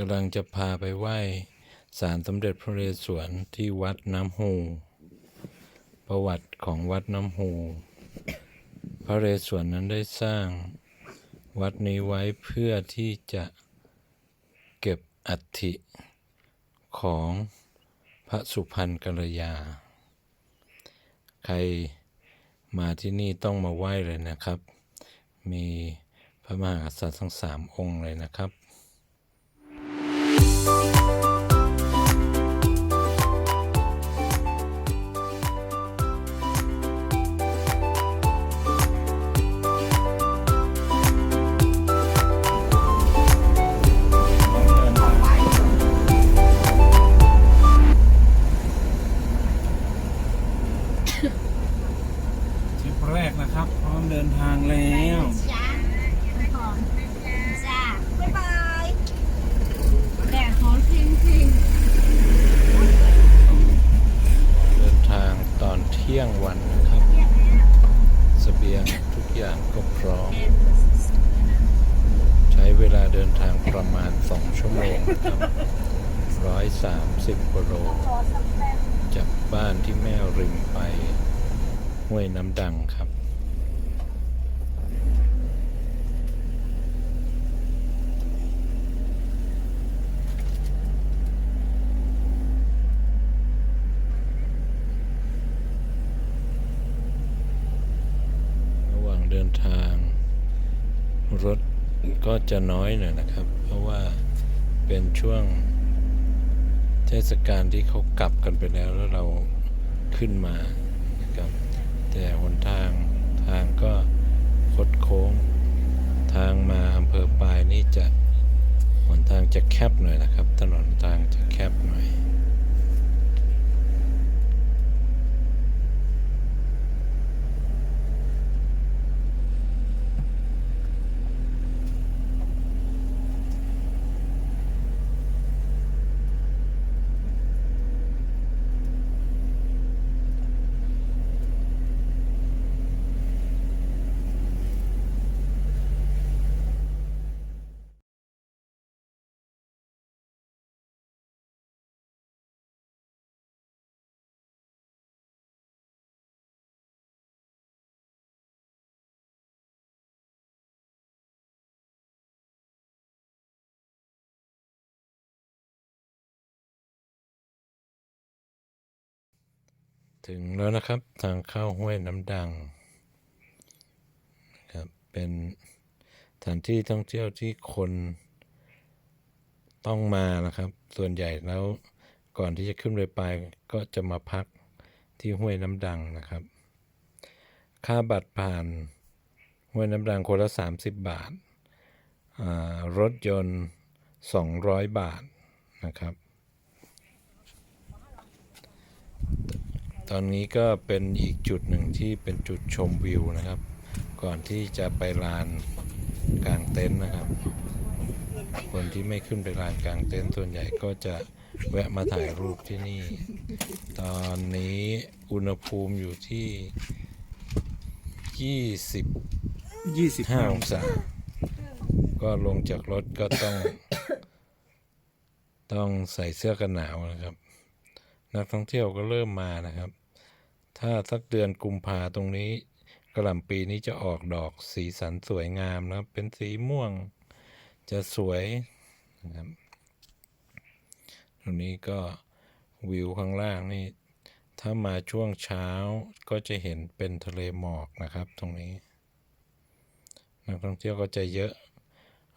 กำลังจะพาไปไหว้ศาลสมเด็จพระนเรศวรที่วัดน้ำฮูประวัติของวัดน้ำฮูพระเรศวรนั้นได้สร้างวัดนี้ไว้เพื่อที่จะเก็บอัฐิของพระสุพรรณกัลยา ใครมาที่นี่ต้องมาไหว้เลยนะครับ มีพระมหากษัตริย์ทั้งสามองค์เลยนะครับำดังครับระหว่างเดินทาง รถก็จะน้อยหน่อยนะครับ เพราะว่าเป็นช่วงเทศกาลที่เขากลับกันไปแล้วแล้วเราขึ้นมานะครับ แต่หนทางทางก็คดโค้ง ทางมาอำเภอปลายนี่จะหนทางจะแคบหน่อยนะครับ ถนนทางจะแคบหน่อย ถึงแล้วนะครับทางเข้าห้วยน้ำดังนะครับเป็นสถานที่ท่องเที่ยวที่คนต้องมานะครับ ส่วนใหญ่แล้วก่อนที่จะขึ้นไปไปก็จะมาพักที่ห้วยน้ำดังนะครับ ค่าบัตรผ่านห้วยน้ำดังคนละ 30 บาทอ่ารถยนต์ 200 บาทนะครับ ตอนนี้ก็เป็นอีกจุดหนึ่งที่เป็นจุดชมวิวนะครับ ก่อนที่จะไปลานกลางเต็นท์นะครับ คนที่ไม่ขึ้นไปลานกลางเต็นท์ส่วนใหญ่ก็จะแวะมาถ่ายรูปที่นี่ ตอนนี้อุณหภูมิอยู่ที่25 25องศา ก็ลงจากรถก็ต้อง ต้องใส่เสื้อกันหนาวนะครับ นักท่องเที่ยวก็เริ่มมานะครับ ถ้าสักเดือนกุมภาตรงนี้กระหล่ำปีนี้จะออกดอกสีสันสวยงามนะครับ เป็นสีม่วงจะสวยนะครับตรงนี้ก็วิวข้างล่างนี่ ถ้ามาช่วงเช้าก็จะเห็นเป็นทะเลหมอกนะครับ ตรงนี้ นักท่องเที่ยวก็จะเยอะ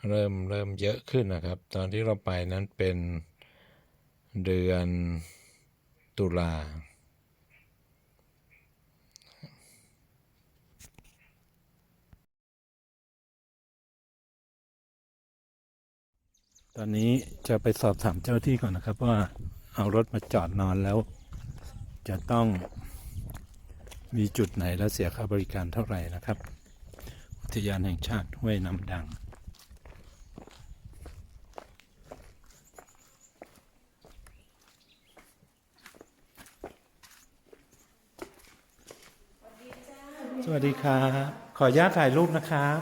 เริ่มเริ่มเยอะขึ้นนะครับ ตอนที่เราไปนั้นเป็นเดือน ตุลา ตอนนี้จะไปสอบถามเจ้าที่ก่อนนะครับ ว่าเอารถมาจอดนอนแล้ว จะต้องมีจุดไหนและเสียค่าบริการเท่าไหร่นะครับ อุทยานแห่งชาติห้วยน้ำดัง สวัสดีครับขออนุญาตถ่ายรูปนะครับ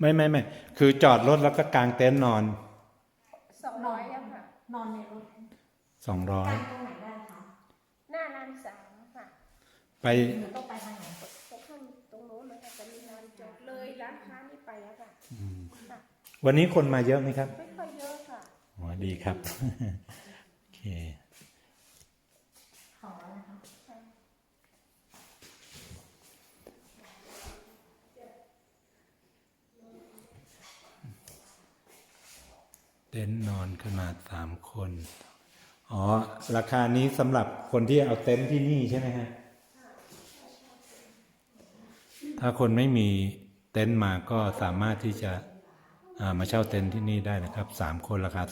ไม่ไม่ไม่คือจอดรถแล้วก็กางเต็นท์นอนสองร้อยค่ะนอนในรถสองร้อยหน้าลานสามค่ะ ไปตรงโน้นเลยค่ะจะมีลานจอดเลยร้านค้านี่ไปอะค่ะวันนี้คนมาเยอะไหมครับไดีครับ โอเคเต็นท์นอนขนาดสามคน อ๋อ ราคานี้สำหรับคนที่เอาเต็นท์ที่นี่ใช่ไหมฮะ ถ้าคนไม่มีเต็นท์มาก็สามารถที่จะ มาเช่าเต็นท์ที่นี่ได้นะครับสามคนราคา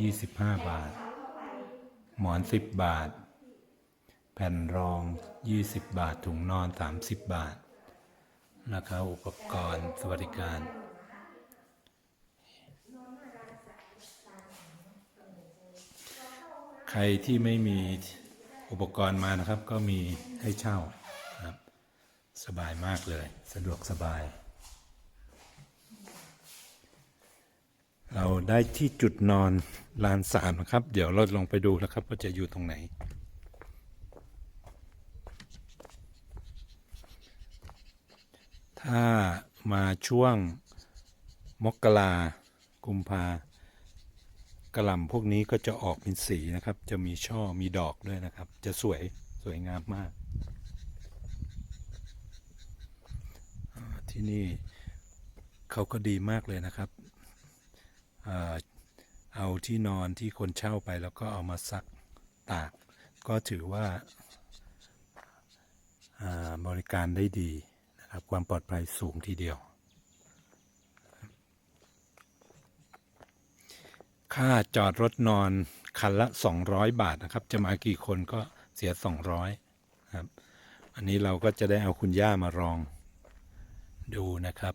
225 บาท หมอน 10 บาท แผ่นรอง 20 บาท ถุงนอน 30 บาท ราคาอุปกรณ์สวัสดิการ ใครที่ไม่มีอุปกรณ์มานะครับ ก็มีให้เช่าครับ สบายมากเลย สะดวกสบาย เราได้ที่จุดนอนลานสามนะครับ เดี๋ยวเราลงไปดูนะครับ ว่าจะอยู่ตรงไหน ถ้ามาช่วงมกรากุมภากระหล่ำพวกนี้ก็จะออกเป็นสีนะครับ จะมีช่อมีดอกด้วยนะครับ จะสวยสวยงามมากที่นี่เขาก็ดีมากเลยนะครับ เอาที่นอนที่คนเช่าไปแล้วก็เอามาซักตาก ก็ถือว่าาบริการได้ดีนะครับความปลอดภัยสูงทีเดียว ค่าจอดรถนอนคันละ 200 บาทนะครับ จะมากี่คนก็เสีย 200ครับ อันนี้เราก็จะได้เอาคุณย่ามารองดูนะครับ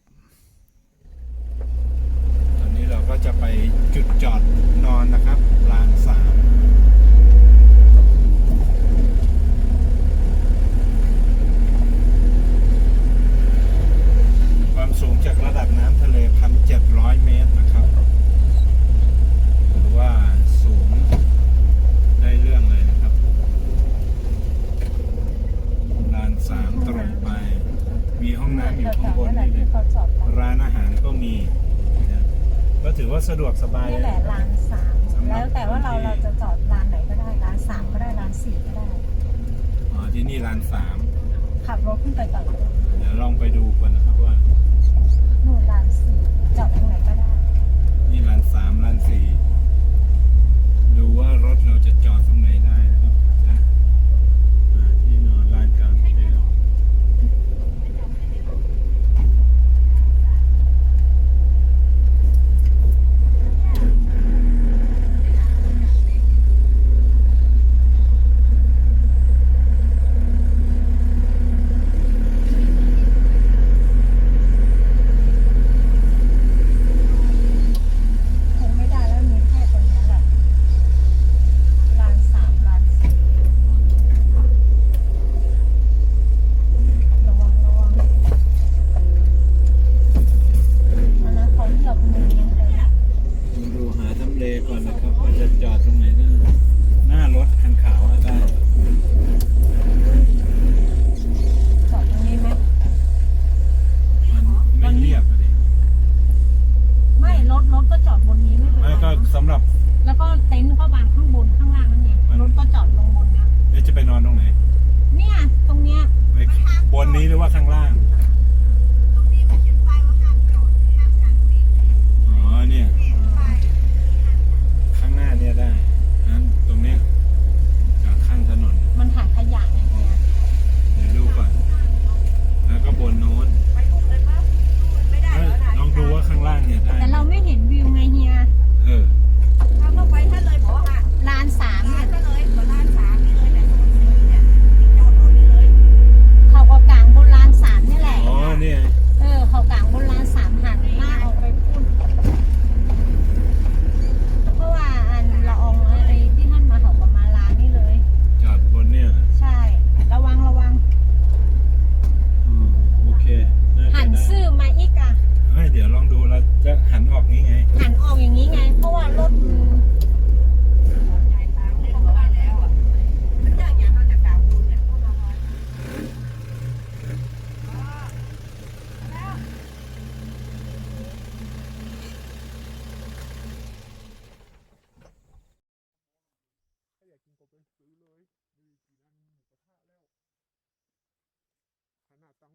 ตอนนี้เรา ก็จะไปจุดจอดนอนนะครับลานสามความสูงจากระดับน้ำทะเล1,700เมตรนะครับ หรือว่าสูงได้เรื่องเลยนะครับลานสามตรงไป มีห้องน้ำอยู่ข้างบนนี่เลย เขาจอดกัน ร้านอาหารก็มีนะก็ถือว่า สะดวกสบาย นี่แหละร้านสามสำหรับแล้วแต่ว่าเราคนที่เราจะ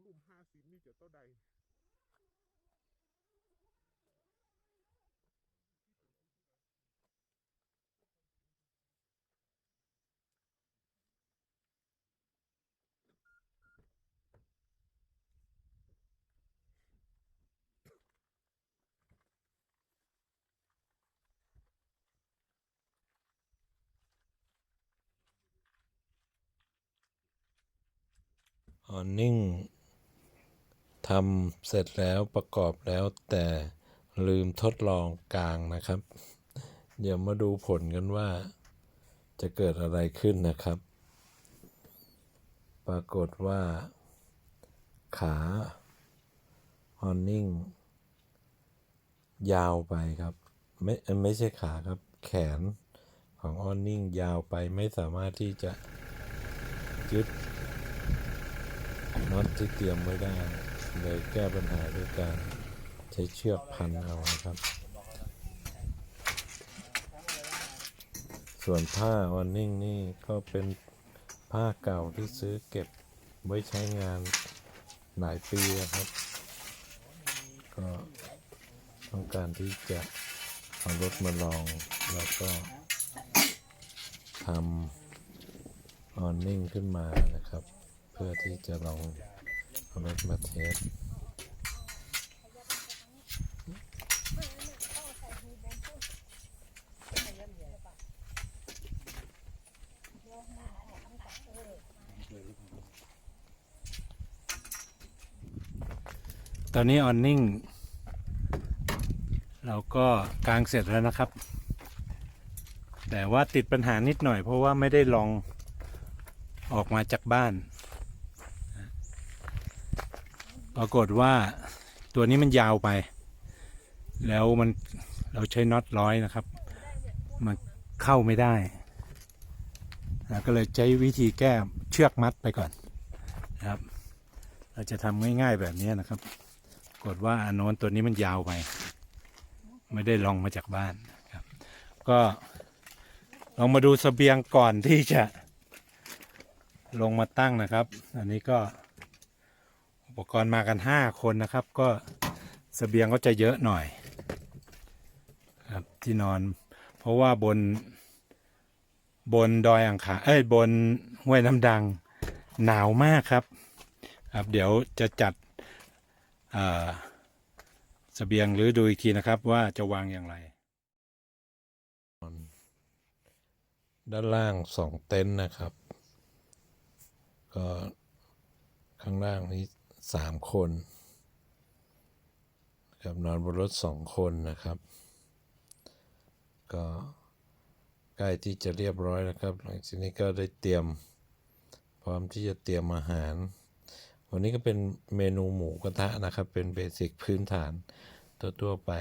ลุ่มห้าสิบนี่จะเท่าใดออนนิ่ง ทำเสร็จแล้วประกอบแล้วแต่ลืมทดลองกลางนะครับ เดี๋ยวมาดูผลกันว่าจะเกิดอะไรขึ้นนะครับ ปรากฏว่า ขาออนนิ่ง ยาวไปครับ ไม่ไม่ใช่ขาครับ แขนของออนนิ่งยาวไปไม่สามารถที่จะยึดน็อตที่เตรียมไว้ได้ เลยแก้ปัญหาด้วยการใช้เชือกพันเอานะครับ ส่วนผ้าออนนิ่งนี่ก็เป็นผ้าเก่าที่ซื้อเก็บไว้ใช้งานหลายปีครับ ก็ต้องการที่จะเอารถมาลองแล้วก็ทำออนนิ่งขึ้นมานะครับ เพื่อที่จะลอง เอารถมาเทสตอนนี้ออนนิ่ง เราก็กางเสร็จแล้วนะครับ แต่ว่าติดปัญหานิดหน่อยเพราะว่าไม่ได้ลองออกมาจากบ้าน ปรากฏว่าตัวนี้มันยาวไป แล้วมันเราใช้น็อตร้อยนะครับ มันเข้าไม่ได้ ก็เลยใช้วิธีแก้เชือกมัดไปก่อนนะครับ เราจะทำง่ายๆแบบนี้นะครับกดว่าอันโน้นตัวนี้มันยาวไป ไม่ได้ลองมาจากบ้านครับ ก็ลองมาดูสเสบียงก่อนที่จะลงมาตั้งนะครับ อันนี้ก็ ปกรณ์มากันห้าคนนะครับ ก็สเสบียงก็จะเยอะหน่อย ครับที่นอน เพราะว่าบน บนดอยอ่างขางเอ้ยบนห้วยน้ำดังหนาวมากครับ ครับ เดี๋ยวจะจัดอ่าเสบียงหรือดูอีกทีนะครับว่าจะวางอย่างไร ด้านล่างสองเต็นท์นะครับ ก็ข้างล่างนี้ สามคนครับนอนบนรถสองคนนะครับ ก็ใกล้ที่จะเรียบร้อยแล้วครับ หลังจากนี้ก็ได้เตรียม พร้อมที่จะเตรียมอาหาร วันนี้ก็เป็นเมนูหมูกระทะนะครับ เป็นเบสิกพื้นฐานทั่วๆไป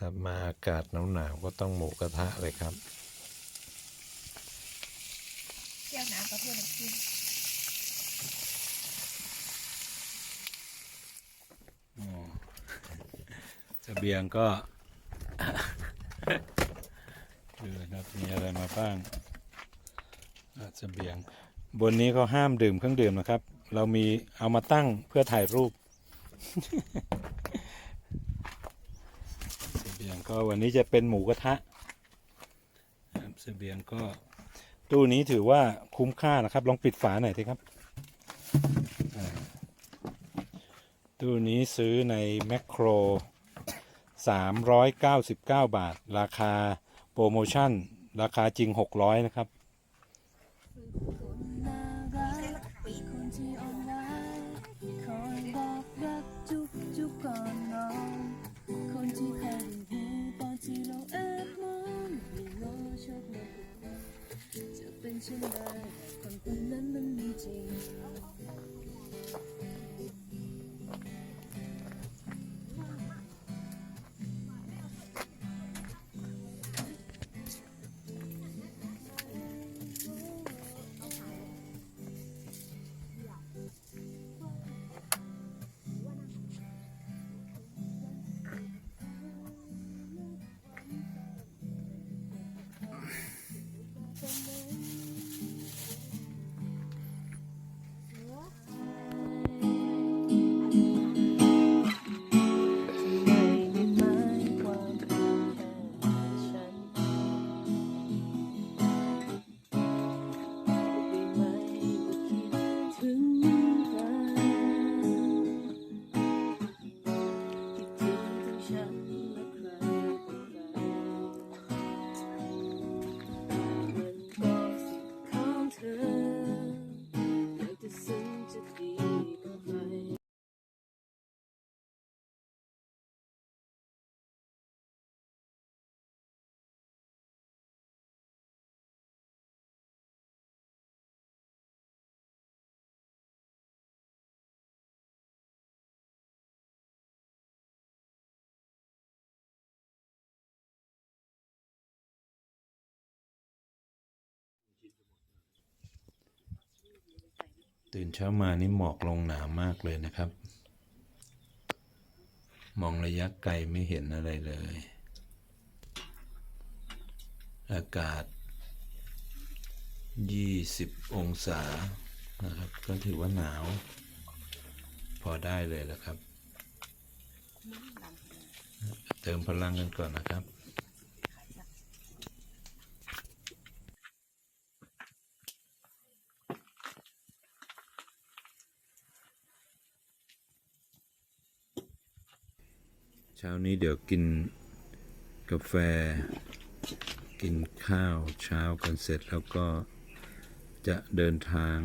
ครับมาอากาศหนาวๆก็ต้องหมูกระทะเลยครับเที่ยวน้ำกับเพื่อนกิน เสบียงก็ดูนะครับมีอะไรมาบ้างอะเสบียง บนนี้เขาห้ามดื่มเครื่องดื่มนะครับ เรามีเอามาตั้งเพื่อถ่ายรูปเสบียงก็วันนี้จะเป็นหมูกระทะครับเสบียงก็ตู้นี้ถือว่าคุ้มค่านะครับ ลองปิดฝาหน่อยสิครับตู้นี้ซื้อในแมคโคร 399 บาท ราคาโปรโมชั่น ราคาจริง 600 นะครับคน ตื่นเช้ามานี่หมอกลงหนามากเลยนะครับ มองระยะไกลไม่เห็นอะไรเลย อากาศ 20 องศานะครับ ก็ถือว่าหนาว พอได้เลยแล้วครับ เติมพลังกันก่อนนะครับ ช้านี้เดี๋ยวกินกาแฟ กินข้าวเช้ากันเสร็จแล้วก็จะเดินทาง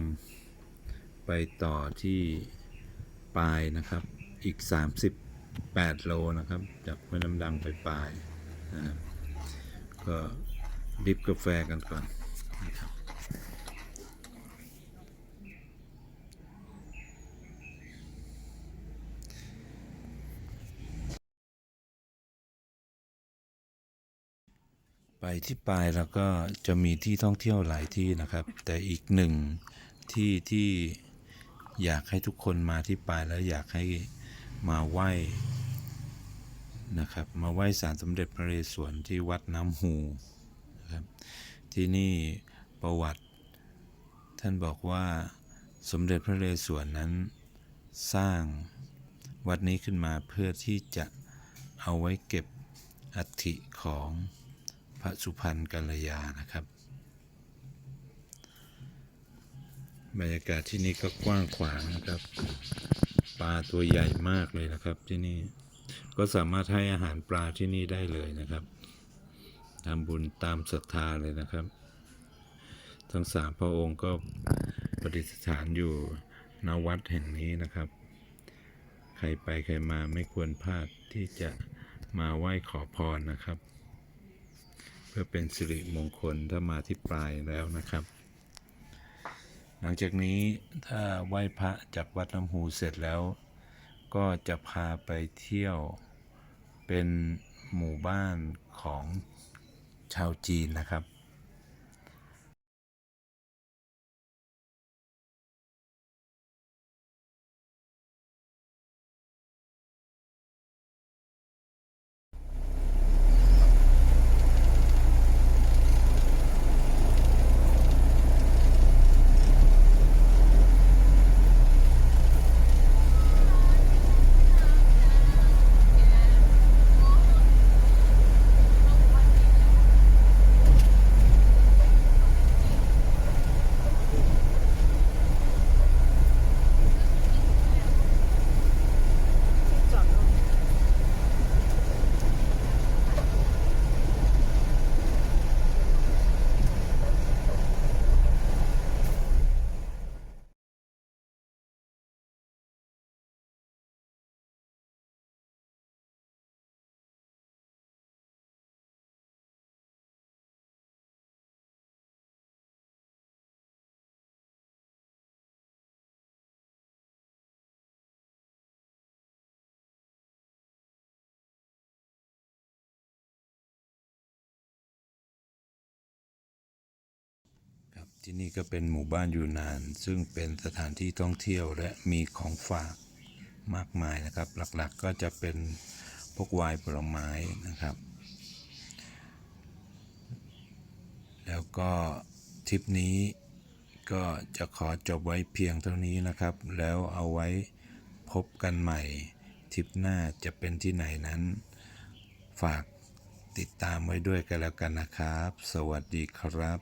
ไปต่อที่ปลายนะครับ อีก 38 โลนะครับ จากแม่น้ำดังไปปลายนะครับก็ดิบกาแฟกันก่อนนะครับ ที่ปลายแล้วก็จะมีที่ท่องเที่ยวหลายที่นะครับ แต่อีกหนึ่งที่ที่อยากให้ทุกคนมาที่ปลายแล้วอยากให้มาไหว้นะครับ มาไหว้ศาลสมเด็จพระเรศวรที่วัดน้ำหูนะครับที่นี่ประวัติ ท่านบอกว่าสมเด็จพระเรศวรนั้นสร้างวัดนี้ขึ้นมาเพื่อที่จะเอาไว้เก็บอัฐิของ ระสุพรรณกัลยานะครับ บรรยากาศที่นี่ก็กว้างขวางนะครับ ปลาตัวใหญ่มากเลยนะครับที่นี่ ก็สามารถให้อาหารปลาที่นี่ได้เลยนะครับทำบุญตามศรัทธาเลยนะครับ ทั้งสามพระองค์ก็ประดิษฐานอยู่ณวัดแห่งนี้นะครับ ใครไปใครมาไม่ควรพลาดที่จะมาไหว้ขอพรนะครับ พื่อเป็นสิริมงคลถ้ามาที่ปลายแล้วนะครับ หลังจากนี้ถ้าไหว้พระจากวัดน้ำหูเสร็จแล้ว ก็จะพาไปเที่ยวเป็นหมู่บ้านของชาวจีนนะครับ ที่นี่ก็เป็นหมู่บ้านยูนาน ซึ่งเป็นสถานที่ท่องเที่ยวและมีของฝากมากมายนะครับ หลักๆก็จะเป็นพวกวน์ผลไม้นะครับ แล้วก็ทริปนี้ก็จะขอจบไว้เพียงเท่านี้นะครับ แล้วเอาไว้พบกันใหม่ทริปหน้าจะเป็นที่ไหนนั้น ฝากติดตามไว้ด้วยกันแล้วกันนะครับ สวัสดีครับ